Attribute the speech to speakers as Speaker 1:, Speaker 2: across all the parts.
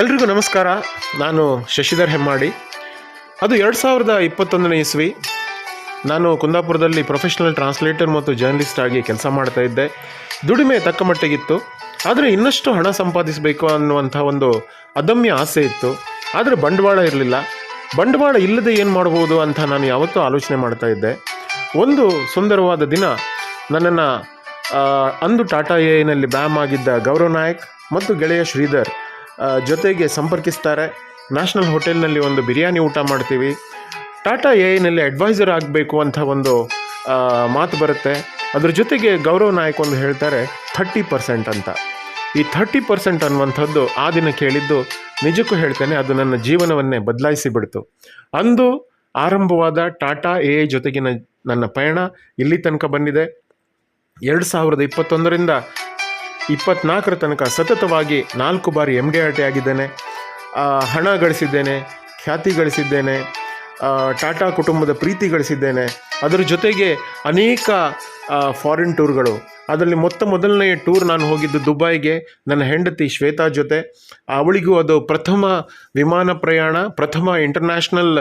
Speaker 1: ಎಲ್ರಿಗೂ ನಮಸ್ಕಾರ. ನಾನು ಶಶಿಧರ್ ಹೆಮ್ಮಾಡಿ. ಅದು ಎರಡು ಸಾವಿರದ ಇಪ್ಪತ್ತೊಂದನೇ ಇಸ್ವಿ. ನಾನು ಕುಂದಾಪುರದಲ್ಲಿ ಪ್ರೊಫೆಷನಲ್ ಟ್ರಾನ್ಸ್ಲೇಟರ್ ಮತ್ತು ಜರ್ನಲಿಸ್ಟ್ ಆಗಿ ಕೆಲಸ ಮಾಡ್ತಾ ಇದ್ದೆ. ದುಡಿಮೆ ತಕ್ಕ ಮಟ್ಟಿಗಿತ್ತು. ಆದರೆ ಇನ್ನಷ್ಟು ಹಣ ಸಂಪಾದಿಸಬೇಕು ಅನ್ನುವಂಥ ಒಂದು ಅದಮ್ಯ ಆಸೆ ಇತ್ತು. ಆದರೆ ಬಂಡವಾಳ ಇರಲಿಲ್ಲ. ಬಂಡವಾಳ ಇಲ್ಲದೆ ಏನು ಮಾಡ್ಬೋದು ಅಂತ ನಾನು ಯಾವತ್ತೂ ಆಲೋಚನೆ ಮಾಡ್ತಾ ಇದ್ದೆ. ಒಂದು ಸುಂದರವಾದ ದಿನ ನನ್ನನ್ನು ಅಂದು ಟಾಟಾ ಎನಲ್ಲಿ ಬ್ಯಾಮ್ ಆಗಿದ್ದ ಗೌರವ್ ನಾಯಕ್ ಮತ್ತು ಗೆಳೆಯ ಶ್ರೀಧರ್ ಜೊತೆಗೆ ಸಂಪರ್ಕಿಸ್ತಾರೆ. ನ್ಯಾಷನಲ್ ಹೋಟೆಲ್ನಲ್ಲಿ ಒಂದು ಬಿರಿಯಾನಿ ಊಟ ಮಾಡ್ತೀವಿ. ಟಾಟಾ ಎ ಐನಲ್ಲಿ ಅಡ್ವೈಸರ್ ಆಗಬೇಕು ಅಂತ ಒಂದು ಮಾತು ಬರುತ್ತೆ. ಅದ್ರ ಜೊತೆಗೆ ಗೌರವ್ ನಾಯಕ್ ಒಂದು ಹೇಳ್ತಾರೆ ಥರ್ಟಿ ಪರ್ಸೆಂಟ್ ಅಂತ. ಈ ಥರ್ಟಿ ಪರ್ಸೆಂಟ್ ಅನ್ನುವಂಥದ್ದು ಆ ದಿನ ಕೇಳಿದ್ದು, ನಿಜಕ್ಕೂ ಹೇಳ್ತೇನೆ, ಅದು ನನ್ನ ಜೀವನವನ್ನೇ ಬದಲಾಯಿಸಿ ಬಿಡ್ತು. ಅಂದು ಆರಂಭವಾದ ಟಾಟಾ ಎ ಐ ಜೊತೆಗಿನ ನನ್ನ ಪಯಣ ಇಲ್ಲಿ ತನಕ ಬಂದಿದೆ. ಎರಡು ಸಾವಿರದ ಇಪ್ಪತ್ತೊಂದರಿಂದ ಇಪ್ಪತ್ನಾಲ್ಕರ ತನಕ ಸತತವಾಗಿ ನಾಲ್ಕು ಬಾರಿ ಎಂ ಡಿ ಆರ್ ಟಿ ಆಗಿದ್ದೇನೆ. ಹಣ ಗಳಿಸಿದ್ದೇನೆ, ಖ್ಯಾತಿ ಗಳಿಸಿದ್ದೇನೆ ಟಾಟಾ ಕುಟುಂಬದ ಪ್ರೀತಿ ಗಳಿಸಿದ್ದೇನೆ. ಅದರ ಜೊತೆಗೆ ಅನೇಕ ಫಾರಿನ್ ಟೂರ್ಗಳು ಅದರಲ್ಲಿ ಮೊತ್ತ ಮೊದಲನೆಯ ಟೂರ್ ನಾನು ಹೋಗಿದ್ದು ದುಬೈಗೆ, ನನ್ನ ಹೆಂಡತಿ ಶ್ವೇತಾ ಜೊತೆ. ಅವಳಿಗೂ ಅದು ಪ್ರಥಮ ವಿಮಾನ ಪ್ರಯಾಣ, ಪ್ರಥಮ ಇಂಟರ್ನ್ಯಾಷನಲ್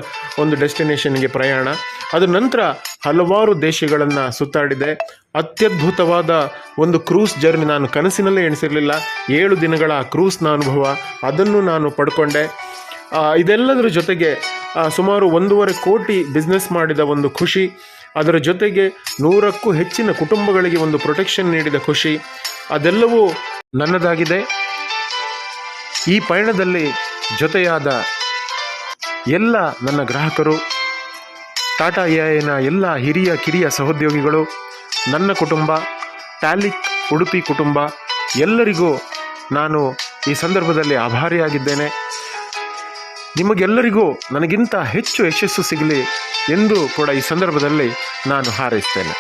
Speaker 1: ಒಂದು ಡೆಸ್ಟಿನೇಷನ್ಗೆ ಪ್ರಯಾಣ. ಅದರ ನಂತರ ಹಲವಾರು ದೇಶಗಳನ್ನು ಸುತ್ತಾಡಿದೆ. ಅತ್ಯದ್ಭುತವಾದ ಒಂದು ಕ್ರೂಸ್ ಜರ್ನಿ ನಾನು ಕನಸಿನಲ್ಲೇ ಎಣಿಸಿರಲಿಲ್ಲ. ಏಳು ದಿನಗಳ ಆ ಕ್ರೂಸ್ನ ಅನುಭವ, ಅದನ್ನು ನಾನು ಪಡ್ಕೊಂಡೆ. ಇದೆಲ್ಲದರ ಜೊತೆಗೆ ಸುಮಾರು ಒಂದೂವರೆ ಕೋಟಿ ಬಿಸ್ನೆಸ್ ಮಾಡಿದ ಒಂದು ಖುಷಿ. ಅದರ ಜೊತೆಗೆ ನೂರಕ್ಕೂ ಹೆಚ್ಚಿನ ಕುಟುಂಬಗಳಿಗೆ ಒಂದು ಪ್ರೊಟೆಕ್ಷನ್ ನೀಡಿದ ಖುಷಿ. ಅದೆಲ್ಲವೂ ನನ್ನದಾಗಿದೆ. ಈ ಪಯಣದಲ್ಲಿ ಜೊತೆಯಾದ ಎಲ್ಲ ನನ್ನ ಗ್ರಾಹಕರು, ಟಾಟಾ ಎಐನ ಎಲ್ಲ ಹಿರಿಯ ಕಿರಿಯ ಸಹೋದ್ಯೋಗಿಗಳು ನನ್ನ ಕುಟುಂಬ ಟ್ಯಾಲಿಕ್ ಉಡುಪಿ ಕುಟುಂಬ, ಎಲ್ಲರಿಗೂ ನಾನು ಈ ಸಂದರ್ಭದಲ್ಲಿ ಆಭಾರಿಯಾಗಿದ್ದೇನೆ. ನಿಮಗೆಲ್ಲರಿಗೂ ನನಗಿಂತ ಹೆಚ್ಚು ಯಶಸ್ಸು ಸಿಗಲಿ ಎಂದು ಕೂಡ ಈ ಸಂದರ್ಭದಲ್ಲಿ ನಾನು ಹಾರೈಸ್ತೇನೆ.